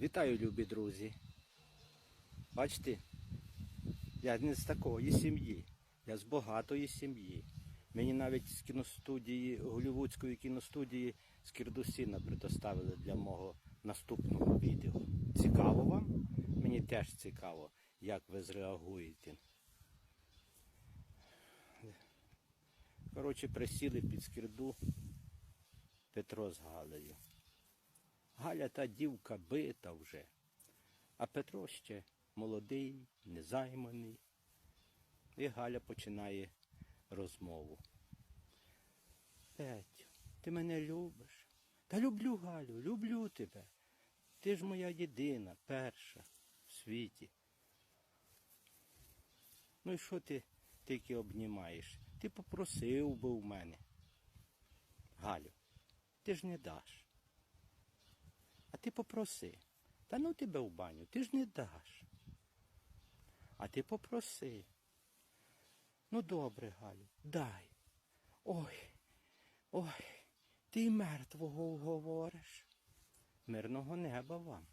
Вітаю, любі друзі. Бачите, я не з такої сім'ї, я з багатої сім'ї. Мені навіть з кіностудії, голівудської кіностудії з Кірдусіна предоставили для мого наступного відео. Цікаво вам? Мені теж цікаво, як ви зреагуєте. Коротше, присіли під скирду Петро з Галею. Галя та дівка бита вже, а Петро ще молодий, незайманий. І Галя починає розмову. Петю, ти мене любиш? Та люблю, Галю, люблю тебе. Ти ж моя єдина, перша в світі. Ну і що ти тільки обнімаєш? Ти попросив би у мене. Галю, ти ж не даш. Ти попроси. Та ну тебе в баню, ти ж не даш. А ти попроси. Ну добре, Галю, дай. Ой, ой, ти мертвого уговориш. Мирного неба вам.